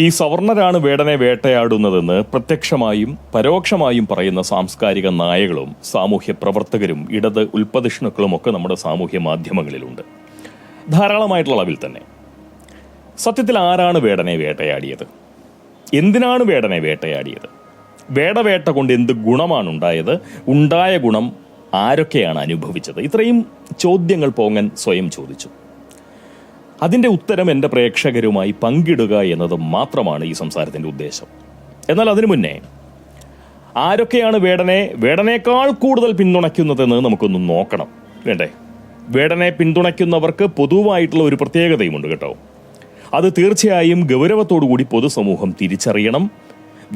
ഈ സവർണരാണ് വേടനെ വേട്ടയാടുന്നതെന്ന് പ്രത്യക്ഷമായും പരോക്ഷമായും പറയുന്ന സാംസ്കാരിക നായകളും സാമൂഹ്യ പ്രവർത്തകരും ഇടത് ഉൽപ്പതിഷ്ണുക്കളും ഒക്കെ നമ്മുടെ സാമൂഹ്യ മാധ്യമങ്ങളിലുണ്ട്. ധാരാളമായിട്ടുള്ള അളവിൽ തന്നെ. സത്യത്തിൽ ആരാണ് വേടനെ വേട്ടയാടിയത്? എന്തിനാണ് വേടനെ വേട്ടയാടിയത്? വേടവേട്ട കൊണ്ട് എന്ത് ഗുണമാണ് ഉണ്ടായത് ഉണ്ടായ ഗുണം ആരൊക്കെയാണ് അനുഭവിച്ചത്? ഇത്രയും ചോദ്യങ്ങൾ പോങ്ങൻ സ്വയം ചോദിച്ചു. അതിന്റെ ഉത്തരം എന്റെ പ്രേക്ഷകരുമായി പങ്കിടുക എന്നത് മാത്രമാണ് ഈ സംസാരത്തിന്റെ ഉദ്ദേശം. എന്നാൽ അതിനു മുന്നേ ആരൊക്കെയാണ് വേടനെ? വേടനേക്കാൾ കൂടുതൽ പിന്തുണയ്ക്കുന്നതെന്ന് നമുക്കൊന്ന് നോക്കണം. വേണ്ടേ? വേടനെ പിന്തുണയ്ക്കുന്നവർക്ക് പൊതുവായിട്ടുള്ള ഒരു പ്രത്യേകതയുമുണ്ട് കേട്ടോ. അത് തീർച്ചയായും ഗൗരവത്തോടുകൂടി പൊതുസമൂഹം തിരിച്ചറിയണം.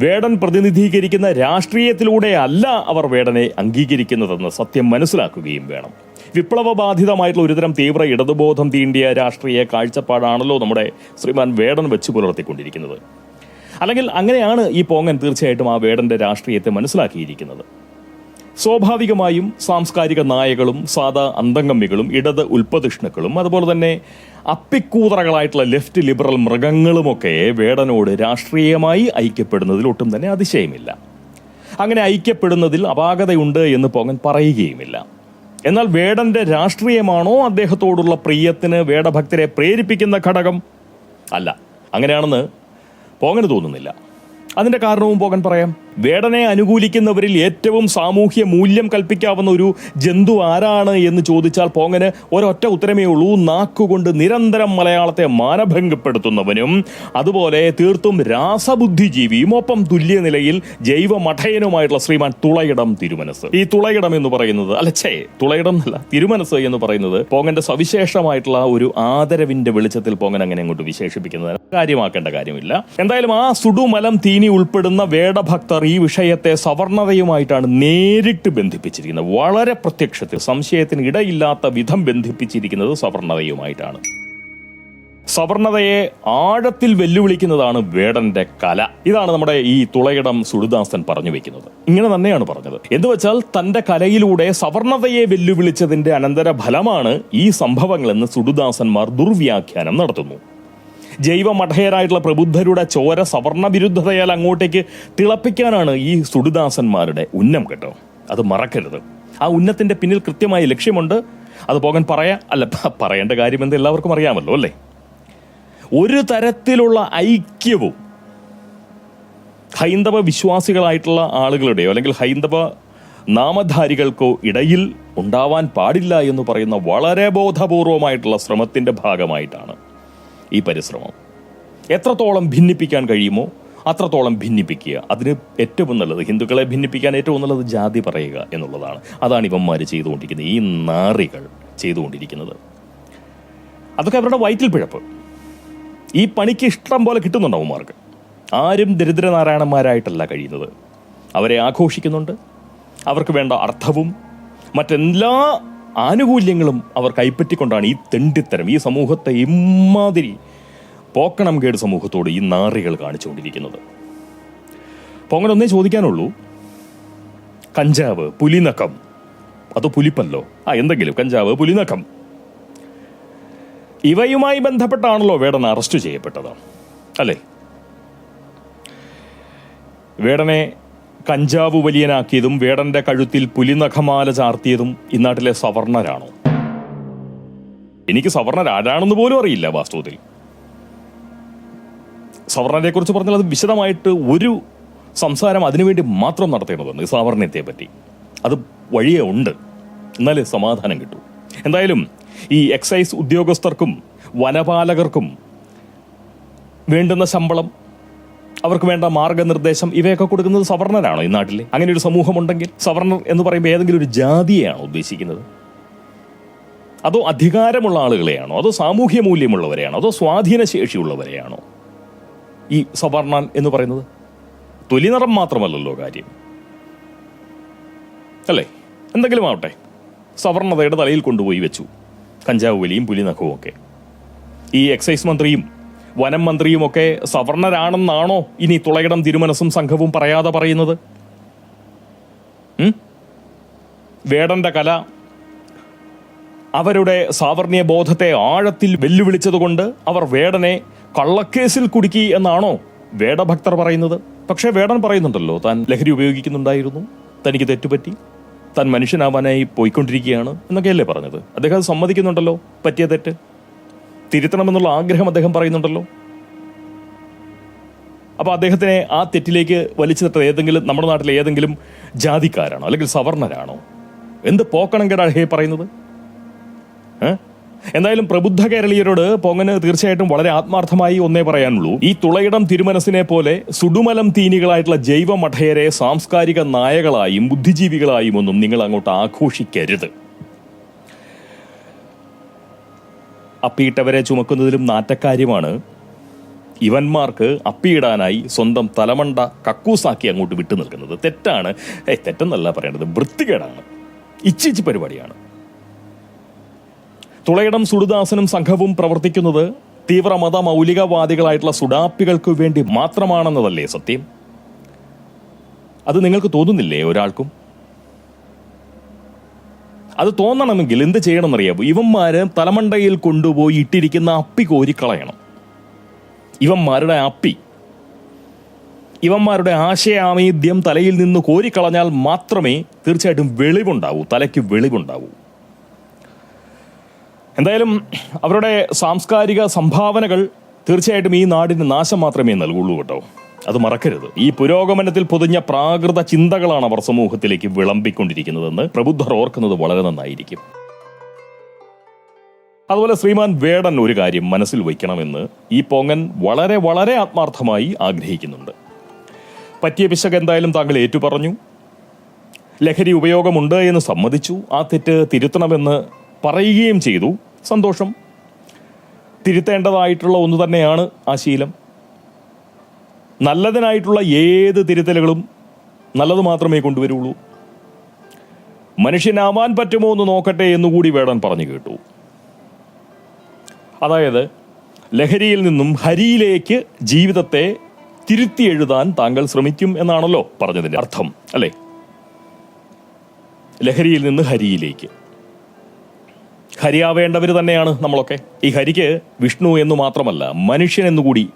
വേടൻ പ്രതിനിധീകരിക്കുന്ന രാഷ്ട്രീയത്തിലൂടെ അല്ല അവർ വേടനെ അംഗീകരിക്കുന്നതെന്ന് സത്യം മനസ്സിലാക്കുകയും വേണം. വിപ്ലവബാധിതമായിട്ടുള്ള ഒരുതരം തീവ്ര ഇടതുബോധം തീണ്ടിയ രാഷ്ട്രീയ കാഴ്ചപ്പാടാണല്ലോ നമ്മുടെ ശ്രീമാൻ വേടൻ വെച്ച് പുലർത്തിക്കൊണ്ടിരിക്കുന്നത്. അല്ലെങ്കിൽ അങ്ങനെയാണ് ഈ പോങ്ങൻ തീർച്ചയായിട്ടും ആ വേടന്റെ രാഷ്ട്രീയത്തെ മനസ്സിലാക്കിയിരിക്കുന്നത്. സ്വാഭാവികമായും സാംസ്കാരിക നായകളും സാധാ അന്തംഗമ്മികളും ഇടത് ഉൽപ്പതിഷ്ണുക്കളും അതുപോലെ തന്നെ അപ്പിക്കൂതറകളായിട്ടുള്ള ലെഫ്റ്റ് ലിബറൽ മൃഗങ്ങളുമൊക്കെ വേടനോട് രാഷ്ട്രീയമായി ഐക്യപ്പെടുന്നതിൽ ഒട്ടും തന്നെ അതിശയമില്ല. അങ്ങനെ ഐക്യപ്പെടുന്നതിൽ അപാകതയുണ്ട് എന്ന് പോങ്ങൻ പറയുകയുമില്ല. എന്നാൽ വേടന്റെ രാഷ്ട്രീയമാണോ അദ്ദേഹത്തോടുള്ള പ്രിയത്തിന് വേടഭക്തരെ പ്രേരിപ്പിക്കുന്ന ഘടകം? അല്ല. അങ്ങനെയാണെന്ന് പോങ്ങന് തോന്നുന്നില്ല. അതിന്റെ കാരണവും പോകൻ പറയാം. വേടനെ അനുകൂലിക്കുന്നവരിൽ ഏറ്റവും സാമൂഹ്യ മൂല്യം കൽപ്പിക്കാവുന്ന ഒരു ജന്തു ആരാണ് എന്ന് ചോദിച്ചാൽ പോങ്ങന് ഒരൊറ്റ ഉത്തരമേ ഉള്ളൂ. നാക്കുകൊണ്ട് നിരന്തരം മലയാളത്തെ മാനഭംഗപ്പെടുത്തുന്നവനും അതുപോലെ തീർത്തും രാസബുദ്ധിജീവിയും ഒപ്പം തുല്യ നിലയിൽ ജൈവ മഠയനുമായിട്ടുള്ള ശ്രീമാൻ തുളയിടം തിരുമനസ്. ഈ തുളയിടം എന്ന് പറയുന്നത് അല്ല ഛേ തുളയിടം എന്നല്ല തിരുമനസ് എന്ന് പറയുന്നത് പോങ്ങന്റെ സവിശേഷമായിട്ടുള്ള ഒരു ആദരവിന്റെ വെളിച്ചത്തിൽ പോങ്ങൻ അങ്ങനെ അങ്ങോട്ട് വിശേഷിപ്പിക്കുന്നത് കാര്യമാക്കേണ്ട കാര്യമില്ല. എന്തായാലും ആ സുടുമലം തീനി ഉൾപ്പെടുന്ന വേടഭക്തർ ഈ വിഷയത്തെ സവർണതയുമായിട്ടാണ് നേരിട്ട് ബന്ധിപ്പിച്ചിരിക്കുന്നത്. വളരെ പ്രത്യക്ഷത്തിൽ സംശയത്തിന് ഇടയില്ലാത്ത വിധം ബന്ധിപ്പിച്ചിരിക്കുന്നത് സവർണതയുമായിട്ടാണ്. സവർണതയെ ആഴത്തിൽ വെല്ലുവിളിക്കുന്നതാണ് വേടന്റെ കല. ഇതാണ് നമ്മുടെ ഈ തുളയിടം സുടുദാസൻ പറഞ്ഞു വെക്കുന്നത്. ഇങ്ങനെ തന്നെയാണ് പറഞ്ഞത്. എന്ന് വെച്ചാൽ തന്റെ കലയിലൂടെ സവർണതയെ വെല്ലുവിളിച്ചതിന്റെ അനന്തര ഫലമാണ് ഈ സംഭവങ്ങളെന്ന് സുടുദാസന്മാർ ദുർവ്യാഖ്യാനം നടത്തുന്നു. ജൈവ മഠയരായിട്ടുള്ള പ്രബുദ്ധരുടെ ചോര സവർണ വിരുദ്ധതയാൽ അങ്ങോട്ടേക്ക് തിളപ്പിക്കാനാണ് ഈ സുടുദാസന്മാരുടെ ഉന്നം കേട്ടോ. അത് മറക്കരുത്. ആ ഉന്നത്തിന്റെ പിന്നിൽ കൃത്യമായ ലക്ഷ്യമുണ്ട്. അത് പോകാൻ പറയാ അല്ല പറയേണ്ട കാര്യമെന്ന് എല്ലാവർക്കും അറിയാമല്ലോ അല്ലേ? ഒരു തരത്തിലുള്ള ഐക്യവും ഹൈന്ദവ വിശ്വാസികളായിട്ടുള്ള ആളുകളുടെയോ അല്ലെങ്കിൽ ഹൈന്ദവ നാമധാരികൾക്കോ ഇടയിൽ ഉണ്ടാവാൻ പാടില്ല എന്ന് പറയുന്ന വളരെ ബോധപൂർവമായിട്ടുള്ള ശ്രമത്തിന്റെ ഭാഗമായിട്ടാണ്. ഈ പരിശ്രമം. എത്രത്തോളം ഭിന്നിപ്പിക്കാൻ കഴിയുമോ അത്രത്തോളം ഭിന്നിപ്പിക്കുക. അതിന് ഏറ്റവും നല്ലത് ഹിന്ദുക്കളെ ഭിന്നിപ്പിക്കാൻ ഏറ്റവും നല്ലത് ജാതി പറയുക എന്നുള്ളതാണ്. അതാണ് ഇവന്മാർ ചെയ്തുകൊണ്ടിരിക്കുന്നത്. ഈ നാറികൾ ചെയ്തുകൊണ്ടിരിക്കുന്നത്. അതൊക്കെ അവരുടെ വയറ്റിൽ പിഴപ്പ്. ഈ പണിക്ക് ഇഷ്ടം പോലെ കിട്ടുന്നുണ്ട് അവന്മാർക്ക്? ആരും ദരിദ്രനാരായണന്മാരായിട്ടല്ല കഴിയുന്നത്. അവരെ ആഘോഷിക്കുന്നുണ്ട്. അവർക്ക് വേണ്ട അർത്ഥവും മറ്റെല്ലാ ആനുകൂല്യങ്ങളും അവർ കൈപ്പറ്റിക്കൊണ്ടാണ് ഈ തെണ്ടിത്തരം ഈ സമൂഹത്തെ ഇമാതിരി പോക്കണം കേട് സമൂഹത്തോട് ഈ നാറികൾ കാണിച്ചുകൊണ്ടിരിക്കുന്നത്. പൊങ്ങനൊന്നേ ചോദിക്കാനുള്ളൂ. കഞ്ചാവ് പുലിനക്കം. അതോ പുലിപ്പല്ലോ? ആ എന്തെങ്കിലും കഞ്ചാവ് പുലിനക്കം. ഇവയുമായി ബന്ധപ്പെട്ടാണല്ലോ വേടൻ അറസ്റ്റ് ചെയ്യപ്പെട്ടത്. അല്ലേ? വേടനെ കഞ്ചാവ് വലിയനാക്കിയതും വേടന്റെ കഴുത്തിൽ പുലിനഖമാല ചാർത്തിയതും ഇന്നാട്ടിലെ സവർണരാണോ? എനിക്ക് സവർണർ ആരാണെന്ന് പോലും അറിയില്ല വാസ്തവത്തിൽ. സവർണരെ കുറിച്ച് പറഞ്ഞാൽ അത് വിശദമായിട്ട് ഒരു സംസാരം അതിനുവേണ്ടി മാത്രം നടത്തേണ്ടതുണ്ട് സവർണത്തെ പറ്റി അത് വഴിയേ ഉണ്ട്. എന്നാലേ സമാധാനം കിട്ടൂ. എന്തായാലും ഈ എക്സൈസ് ഉദ്യോഗസ്ഥർക്കും വനപാലകർക്കും വേണ്ടുന്ന ശമ്പളം അവർക്ക് വേണ്ട മാർഗനിർദ്ദേശം ഇവയൊക്കെ കൊടുക്കുന്നത് സവർണരാണോ ഈ നാട്ടിൽ? അങ്ങനെ ഒരു സമൂഹമുണ്ടെങ്കിൽ സവർണർ എന്ന് പറയുമ്പോൾ ഏതെങ്കിലും ഒരു ജാതിയെയാണോ ഉദ്ദേശിക്കുന്നത്? അതോ അധികാരമുള്ള ആളുകളെയാണോ? അതോ സാമൂഹ്യ മൂല്യമുള്ളവരെയാണോ? അതോ സ്വാധീന ശേഷിയുള്ളവരെയാണോ ഈ സവർണൻ എന്ന് പറയുന്നത്? തൊലിനിറം മാത്രമല്ലല്ലോ കാര്യം. അല്ലേ? എന്തെങ്കിലും ആവട്ടെ. സവർണതയുടെ തലയിൽ കൊണ്ടുപോയി വെച്ചു. കഞ്ചാവ് വലിയും പുലിനഖവും ഒക്കെ. ഈ എക്സൈസ് മന്ത്രിയും വനം മന്ത്രിയുമൊക്കെ സവർണരാണെന്നാണോ ഇനി തുളയിടം തിരുമനസും സംഘവും പറയാതെ പറയുന്നത്? വേടന്റെ കല. അവരുടെ സാവർണ്യ ബോധത്തെ ആഴത്തിൽ വെല്ലുവിളിച്ചതുകൊണ്ട് അവർ വേടനെ കള്ളക്കേസിൽ കുടുക്കി എന്നാണോ വേടഭക്തർ പറയുന്നത്. പക്ഷേ വേടൻ പറയുന്നുണ്ടല്ലോ താൻ ലഹരി ഉപയോഗിക്കുന്നുണ്ടായിരുന്നു. തനിക്ക് തെറ്റുപറ്റി. താൻ മനുഷ്യനാവാനായി പോയിക്കൊണ്ടിരിക്കുകയാണ് എന്നൊക്കെയല്ലേ പറഞ്ഞത്. അദ്ദേഹം സമ്മതിക്കുന്നുണ്ടല്ലോ. പറ്റിയ തെറ്റ്. തിരുത്തണമെന്നുള്ള ആഗ്രഹം അദ്ദേഹം പറയുന്നുണ്ടല്ലോ. അപ്പൊ അദ്ദേഹത്തിനെ ആ തെറ്റിലേക്ക് വലിച്ചു ഏതെങ്കിലും നമ്മുടെ നാട്ടിലെ ഏതെങ്കിലും ജാതിക്കാരാണോ അല്ലെങ്കിൽ സവർണരാണോ? എന്ത് പോക്കണം കേടാ ഹേ പറയുന്നത്? എന്തായാലും പ്രബുദ്ധ കേരളീയരോട് പൊങ്ങന് തീർച്ചയായിട്ടും വളരെ ആത്മാർത്ഥമായി ഒന്നേ പറയാനുള്ളൂ. ഈ തുളയിടം തിരുമനസിനെ പോലെ സുടുമലം തീനികളായിട്ടുള്ള ജൈവ മഠയരെ സാംസ്കാരിക നായകളായും ബുദ്ധിജീവികളായും ഒന്നും നിങ്ങൾ അങ്ങോട്ട് ആഘോഷിക്കരുത്. അപ്പിയിട്ടവരെ ചുമക്കുന്നതിലും നാറ്റക്കാര്യമാണ്. ഇവന്മാർക്ക് അപ്പിയിടാനായി സ്വന്തം തലമണ്ട കക്കൂസാക്കി അങ്ങോട്ട് വിട്ടു നിൽക്കുന്നത് തെറ്റാണ്. ഏ തെറ്റെന്നല്ല പറയേണ്ടത്. വൃത്തികേടാണ്. ഇച്ചിച്ച് പരിപാടിയാണ്. തുളയിടം സുടുദാസനും സംഘവും പ്രവർത്തിക്കുന്നത് തീവ്രമത മൗലികവാദികളായിട്ടുള്ള സുഡാപ്പികൾക്ക് വേണ്ടി മാത്രമാണെന്നതല്ലേ സത്യം? അത് നിങ്ങൾക്ക് തോന്നുന്നില്ലേ ഒരാൾക്കും? അത് തോന്നണമെങ്കിൽ എന്ത് ചെയ്യണമെന്നറിയാമോ ഇവന്മാര് തലമണ്ടയിൽ കൊണ്ടുപോയി ഇട്ടിരിക്കുന്ന അപ്പി കോരിക്കളയണം. ഇവന്മാരുടെ അപ്പി. ഇവന്മാരുടെ ആശയാമീദ്യം തലയിൽ നിന്ന് കോരിക്കളഞ്ഞാൽ മാത്രമേ തീർച്ചയായിട്ടും വെളിവുണ്ടാവൂ തലയ്ക്ക് വെളിവുണ്ടാവൂ. എന്തായാലും അവരുടെ സാംസ്കാരിക സംഭാവനകൾ തീർച്ചയായിട്ടും ഈ നാടിന് നാശം മാത്രമേ നൽകുള്ളൂ കേട്ടോ. അത് മറക്കരുത്. ഈ പുരോഗമനത്തിൽ പൊതിഞ്ഞ പ്രാകൃത ചിന്തകളാണ് അവർ സമൂഹത്തിലേക്ക് വിളമ്പിക്കൊണ്ടിരിക്കുന്നതെന്ന് പ്രബുദ്ധർ ഓർക്കുന്നത് വളരെ നന്നായിരിക്കും. അതുപോലെ ശ്രീമാൻ വേടൻ ഒരു കാര്യം മനസ്സിൽ വയ്ക്കണമെന്ന് ഈ പൊങ്ങൻ വളരെ വളരെ ആത്മാർത്ഥമായി ആഗ്രഹിക്കുന്നുണ്ട്. പറ്റിയ പിശക് എന്തായാലും താങ്കൾ ഏറ്റുപറഞ്ഞു. ലഹരി ഉപയോഗമുണ്ട് എന്ന് സമ്മതിച്ചു. ആ തെറ്റ് തിരുത്തണമെന്ന് പറയുകയും ചെയ്തു. സന്തോഷം. തിരുത്തേണ്ടതായിട്ടുള്ള ഒന്ന് തന്നെയാണ് ആ ശീലം. നല്ലതിനായിട്ടുള്ള ഏത് തിരുത്തലുകളും നല്ലത് മാത്രമേ കൊണ്ടുവരുള്ളൂ. മനുഷ്യനാവാൻ പറ്റുമോ എന്ന് നോക്കട്ടെ എന്നുകൂടി വേടൻ പറഞ്ഞു കേട്ടു. അതായത് ലഹരിയിൽ നിന്നും ഹരിയിലേക്ക് ജീവിതത്തെ തിരുത്തി എഴുതാൻ താങ്കൾ ശ്രമിക്കും എന്നാണല്ലോ പറഞ്ഞതിന്റെ അർത്ഥം അല്ലേ? ലഹരിയിൽ നിന്ന് ഹരിയിലേക്ക്. ഹരിയാവേണ്ടവർ തന്നെയാണ് നമ്മളൊക്കെ. ഈ ഹരിക്ക് വിഷ്ണു എന്ന് മാത്രമല്ല മനുഷ്യൻ എന്നുകൂടി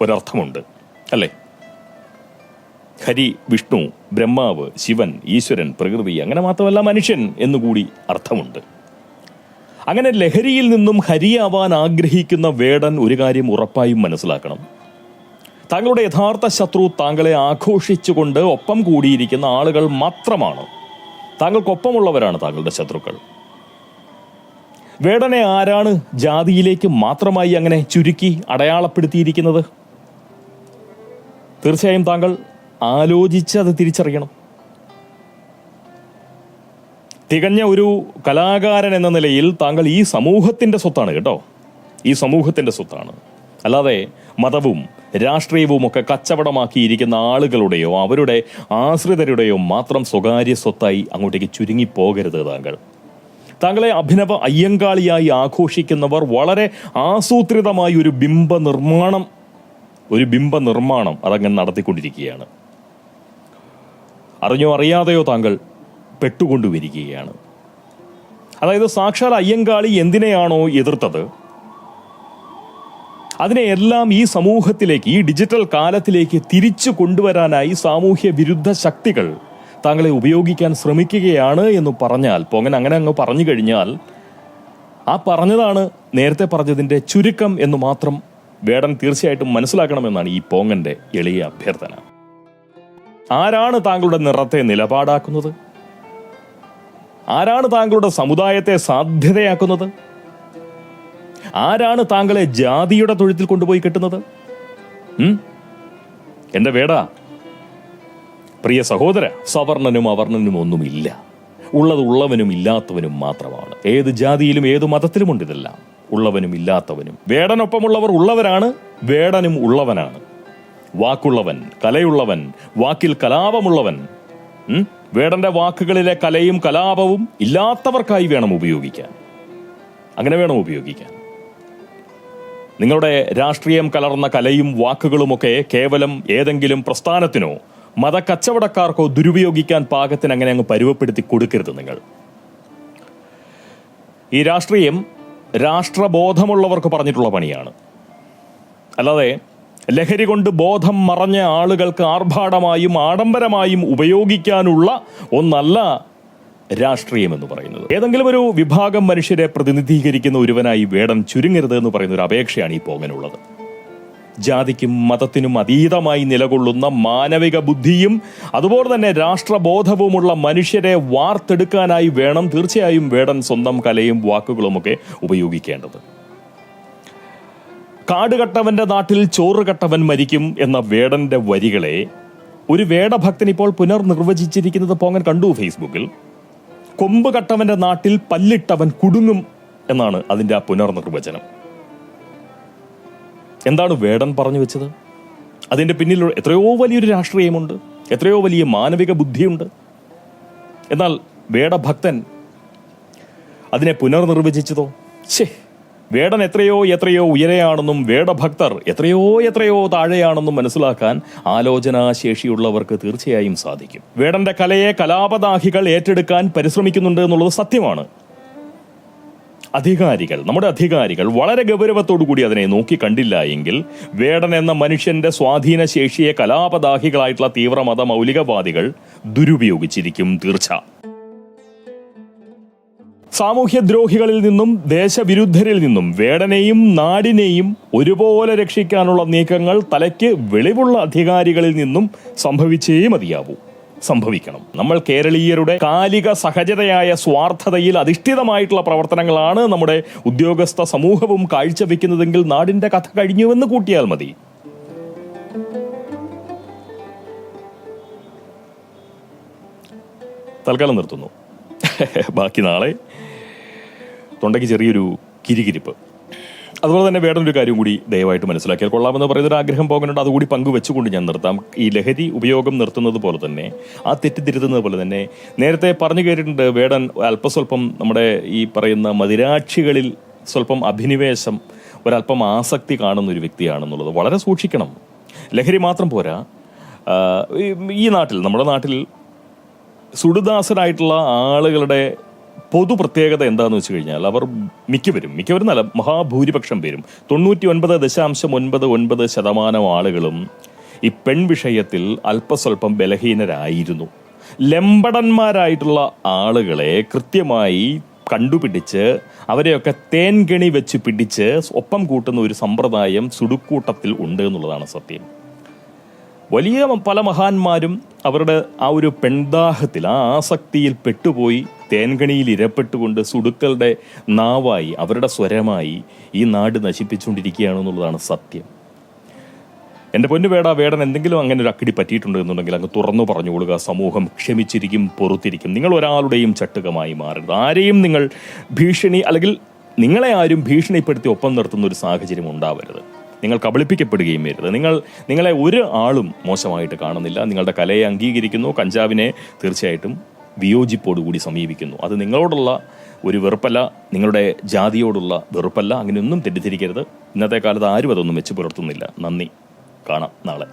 ഒരർത്ഥമുണ്ട്. അല്ലേ? ഹരി വിഷ്ണു ബ്രഹ്മാവ് ശിവൻ ഈശ്വരൻ പ്രകൃതി അങ്ങനെ മാത്രമല്ല മനുഷ്യൻ എന്നുകൂടി അർത്ഥമുണ്ട്. അങ്ങനെ ലഹരിയിൽ നിന്നും ഹരിയാവാൻ ആഗ്രഹിക്കുന്ന വേടൻ ഒരു കാര്യം ഉറപ്പായും മനസ്സിലാക്കണം. താങ്കളുടെ യഥാർത്ഥ ശത്രു താങ്കളെ ആഘോഷിച്ചുകൊണ്ട് ഒപ്പം കൂടിയിരിക്കുന്ന ആളുകൾ മാത്രമാണ്. താങ്കൾക്കൊപ്പമുള്ളവരാണ് താങ്കളുടെ ശത്രുക്കൾ. വേടനെ ആരാണ് ജാതിയിലേക്ക് മാത്രമായി അങ്ങനെ ചുരുക്കി അടയാളപ്പെടുത്തിയിരിക്കുന്നത്? തീർച്ചയായും താങ്കൾ ആലോചിച്ച് അത് തിരിച്ചറിയണം. തികഞ്ഞ ഒരു കലാകാരൻ എന്ന നിലയിൽ താങ്കൾ ഈ സമൂഹത്തിന്റെ സ്വത്താണ് കേട്ടോ. ഈ സമൂഹത്തിന്റെ സ്വത്താണ്. അല്ലാതെ മതവും രാഷ്ട്രീയവും ഒക്കെ കച്ചവടമാക്കിയിരിക്കുന്ന ആളുകളുടെയോ അവരുടെ ആശ്രിതരുടെയോ മാത്രം സ്വകാര്യ സ്വത്തായി അങ്ങോട്ടേക്ക് ചുരുങ്ങി പോകരുത് താങ്കൾ. താങ്കളെ അഭിനവ അയ്യങ്കാളിയായി ആഘോഷിക്കുന്നവർ വളരെ ആസൂത്രിതമായി ഒരു ബിംബ നിർമ്മാണം ഒരു ബിംബ നിർമ്മാണം അതങ്ങനെ നടത്തിക്കൊണ്ടിരിക്കുകയാണ്. അറിഞ്ഞോ അറിയാതെയോ താങ്കൾ പെട്ടുകൊണ്ടുവരികയാണ്. അതായത് സാക്ഷാൽ അയ്യങ്കാളി എന്തിനെയാണോ എതിർത്തത്? അതിനെയെല്ലാം ഈ സമൂഹത്തിലേക്ക് ഈ ഡിജിറ്റൽ കാലത്തിലേക്ക് തിരിച്ചു കൊണ്ടുവരാനായി സാമൂഹ്യ വിരുദ്ധ ശക്തികൾ താങ്കളെ ഉപയോഗിക്കാൻ ശ്രമിക്കുകയാണ് എന്ന് പറഞ്ഞാൽ പൊങ്ങൻ അങ്ങനെ അങ്ങ് പറഞ്ഞു കഴിഞ്ഞാൽ ആ പറഞ്ഞതാണ് നേരത്തെ പറഞ്ഞതിന്റെ ചുരുക്കം എന്ന് മാത്രം വേടൻ തീർച്ചയായിട്ടും മനസ്സിലാക്കണമെന്നാണ് ഈ പോങ്ങന്റെ എളിയ അഭ്യർത്ഥന. ആരാണ് താങ്കളുടെ നിറത്തെ നിലപാടാക്കുന്നത്? ആരാണ് താങ്കളുടെ സമുദായത്തെ സാധ്യതയാക്കുന്നത്? ആരാണ് താങ്കളെ ജാതിയുടെ തൊഴുത്തിൽ കൊണ്ടുപോയി കെട്ടുന്നത്? എന്റെ വേടാ പ്രിയ സഹോദര സവർണനും അവർണനും ഒന്നുമില്ല. ഉള്ളത് ഉള്ളവനും ഇല്ലാത്തവനും മാത്രമാണ്. ഏത് ജാതിയിലും ഏത് മതത്തിലുമുണ്ട് ഇതെല്ലാം. ഉള്ളവനും ഇല്ലാത്തവനും. വേടനൊപ്പമുള്ളവർ ഉള്ളവരാണ് വേടനും ഉള്ളവനാണ്. വാക്കുള്ളവൻ കലയുള്ളവൻ വാക്കിൽ കലാപമുള്ളവൻ? വേടന്റെ വാക്കുകളിലെ കലയും കലാപവും ഇല്ലാത്തവർക്കായി വേണം ഉപയോഗിക്കാൻ. അങ്ങനെ വേണം ഉപയോഗിക്കാൻ. നിങ്ങളുടെ രാഷ്ട്രീയം കലർന്ന കലയും വാക്കുകളുമൊക്കെ കേവലം ഏതെങ്കിലും പ്രസ്ഥാനത്തിനോ മത മതക്കച്ചവടക്കാർക്കോ ദുരുപയോഗിക്കാൻ പാകത്തിന് അങ്ങനെ അങ്ങ് പരുവപ്പെടുത്തി കൊടുക്കരുത് നിങ്ങൾ. ഈ രാഷ്ട്രീയം രാഷ്ട്രബോധമുള്ളവർക്ക് പറഞ്ഞിട്ടുള്ള പണിയാണ്. അല്ലാതെ ലഹരി കൊണ്ട് ബോധം മറഞ്ഞ ആളുകൾക്ക് ആർഭാടമായും ആഡംബരമായും ഉപയോഗിക്കാനുള്ള ഒന്നല്ല രാഷ്ട്രീയം എന്ന് പറയുന്നത്. ഏതെങ്കിലും ഒരു വിഭാഗം മനുഷ്യരെ പ്രതിനിധീകരിക്കുന്ന ഒരുവനായി വേടം ചുരുങ്ങരുത് എന്ന് പറയുന്ന ഒരു അപേക്ഷയാണ് ഈ പോങ്ങനുള്ളത്. ജാതിക്കും മതത്തിനും അതീതമായി നിലകൊള്ളുന്ന മാനവിക ബുദ്ധിയും അതുപോലെ തന്നെ രാഷ്ട്രബോധവുമുള്ള മനുഷ്യരെ വാർത്തെടുക്കാനായി വേണം തീർച്ചയായും വേടൻ സ്വന്തം കലയും വാക്കുകളുമൊക്കെ ഉപയോഗിക്കേണ്ടത്. കാടുകട്ടവന്റെ നാട്ടിൽ ചോറ് കട്ടവൻ മരിക്കും എന്ന വേടന്റെ വരികളെ ഒരു വേടഭക്തൻ ഇപ്പോൾ പുനർനിർവചിച്ചിരിക്കുന്നത് പോങ്ങൻ കണ്ടു ഫേസ്ബുക്കിൽ. കൊമ്പ് കട്ടവന്റെ നാട്ടിൽ പല്ലിട്ടവൻ കുടുങ്ങും എന്നാണ് അതിന്റെ ആ പുനർനിർവചനം. എന്താണ് വേടൻ പറഞ്ഞു വെച്ചത്? അതിന്റെ പിന്നിൽ എത്രയോ വലിയൊരു രാഷ്ട്രീയമുണ്ട് എത്രയോ വലിയ മാനവിക ബുദ്ധിയുണ്ട്. എന്നാൽ വേടഭക്തൻ അതിനെ പുനർനിർവചിച്ചതോ? ഛേ വേടൻ എത്രയോ എത്രയോ ഉയരെയാണെന്നും വേടഭക്തർ എത്രയോ എത്രയോ താഴെയാണെന്നും മനസ്സിലാക്കാൻ ആലോചനാശേഷിയുള്ളവർക്ക് തീർച്ചയായും സാധിക്കും. വേടന്റെ കലയെ കലാപദാഹികൾ ഏറ്റെടുക്കാൻ പരിശ്രമിക്കുന്നുണ്ട് എന്നുള്ളത് സത്യമാണ്. അധികാരികൾ നമ്മുടെ അധികാരികൾ വളരെ ഗൗരവത്തോടു കൂടി അതിനെ നോക്കി കണ്ടില്ല എങ്കിൽ വേടൻ എന്ന മനുഷ്യന്റെ സ്വാധീന ശേഷിയെ കലാപദാഹികളായിട്ടുള്ള തീവ്രമത മൗലികവാദികൾ ദുരുപയോഗിച്ചിരിക്കും തീർച്ച. സാമൂഹ്യദ്രോഹികളിൽ നിന്നും ദേശവിരുദ്ധരിൽ നിന്നും വേടനെയും നാടിനെയും ഒരുപോലെ രക്ഷിക്കാനുള്ള നീക്കങ്ങൾ തലയ്ക്ക് വെളിവുള്ള അധികാരികളിൽ നിന്നും സംഭവിച്ചേ മതിയാവൂ. സംഭവിക്കണം. നമ്മൾ കേരളീയരുടെ കാലിക സഹജതയായ സ്വാർത്ഥതയിൽ അധിഷ്ഠിതമായിട്ടുള്ള പ്രവർത്തനങ്ങളാണ് നമ്മുടെ ഉദ്യോഗസ്ഥ സമൂഹവും കാഴ്ചവെക്കുന്നതെങ്കിൽ നാടിന്റെ കഥ കഴിഞ്ഞുവെന്ന് കൂട്ടിയാൽ മതി. തൽക്കാലം നിർത്തുന്നു. ബാക്കി നാളെ തൊണ്ടയ്ക്ക് ചെറിയൊരു കിരികിരിപ്പ്. അതുപോലെ തന്നെ വേറൊരു കാര്യം കൂടി ദയവായിട്ട് മനസ്സിലാക്കിയാൽ കൊള്ളാമെന്ന് പറയുന്ന ഒരു ആഗ്രഹം പോകുന്നുണ്ട് അതുകൂടി പങ്കുവെച്ചുകൊണ്ട് ഞാൻ നിർത്താം. ഈ ലഹരി ഉപയോഗം നിർത്തുന്നത് പോലെ തന്നെ ആ തെറ്റ് തിരുത്തുന്നത് പോലെ തന്നെ നേരത്തെ പറഞ്ഞു കേട്ടിട്ടുണ്ട് വേടൻ അല്പസ്വല്പം നമ്മുടെ ഈ പറയുന്ന മതിരാക്ഷികളിൽ സ്വല്പം അഭിനിവേശം ഒരല്പം ആസക്തി കാണുന്ന ഒരു വ്യക്തിയാണെന്നുള്ളത് വളരെ സൂക്ഷിക്കണം. ലഹരി മാത്രം പോരാ. ഈ നാട്ടിൽ നമ്മുടെ നാട്ടിൽ സുടുദാസനായിട്ടുള്ള ആളുകളുടെ പൊതു പ്രത്യേകത എന്താണെന്ന് വെച്ച് കഴിഞ്ഞാൽ അവർ മിക്കവരും മിക്കവരും നല്ല മഹാഭൂരിപക്ഷം പേരും തൊണ്ണൂറ്റി ഒൻപത് ദശാംശം ഒൻപത് ഒൻപത് ശതമാനം ആളുകളും ഈ പെൺവിഷയത്തിൽ അല്പസ്വല്പം ബലഹീനരായിരുന്നു. ലംബടന്മാരായിട്ടുള്ള ആളുകളെ കൃത്യമായി കണ്ടുപിടിച്ച് അവരെയൊക്കെ തേൻകെണി വെച്ച് പിടിച്ച് ഒപ്പം കൂട്ടുന്ന ഒരു സമ്പ്രദായം സുടുക്കൂട്ടത്തിൽ ഉണ്ട് എന്നുള്ളതാണ് സത്യം. വലിയ പല മഹാന്മാരും അവരുടെ ആ ഒരു പെൺദാഹത്തിൽ ആ ആസക്തിയിൽ പെട്ടുപോയി തേൻകണിയിൽ ഇരപ്പെട്ടുകൊണ്ട് സുടുക്കളുടെ നാവായി അവരുടെ സ്വരമായി ഈ നാട് നശിപ്പിച്ചുകൊണ്ടിരിക്കുകയാണെന്നുള്ളതാണ് സത്യം. എന്റെ പൊന്നു വേട വേടൻ എന്തെങ്കിലും അങ്ങനെ ഒരു അക്കിടി പറ്റിയിട്ടുണ്ട് എന്നുണ്ടെങ്കിൽ അങ്ങ് തുറന്നു പറഞ്ഞുകൊള്ളുക സമൂഹം ക്ഷമിച്ചിരിക്കും പൊറുത്തിരിക്കും. നിങ്ങൾ ഒരാളുടെയും ചട്ടുകമായി മാറരുത്. ആരെയും നിങ്ങൾ ഭീഷണി അല്ലെങ്കിൽ നിങ്ങളെ ആരും ഭീഷണിപ്പെടുത്തി ഒപ്പം നിർത്തുന്ന ഒരു സാഹചര്യം ഉണ്ടാവരുത്. നിങ്ങൾ കബളിപ്പിക്കപ്പെടുകയും വരരുത്. നിങ്ങൾ നിങ്ങളെ ഒരു ആളും മോശമായിട്ട് കാണുന്നില്ല. നിങ്ങളുടെ കലയെ അംഗീകരിക്കുന്നു. കഞ്ചാവിനെ തീർച്ചയായിട്ടും വിയോജിപ്പോടുകൂടി സമീപിക്കുന്നു. അത് നിങ്ങളോടുള്ള ഒരു വെറുപ്പല്ല നിങ്ങളുടെ ജാതിയോടുള്ള വെറുപ്പല്ല അങ്ങനെയൊന്നും തെറ്റിദ്ധരിക്കരുത്. ഇന്നത്തെ കാലത്ത് ആരും അതൊന്നും വെച്ച് പുലർത്തുന്നില്ല. നന്ദി. കാണാം നാളെ.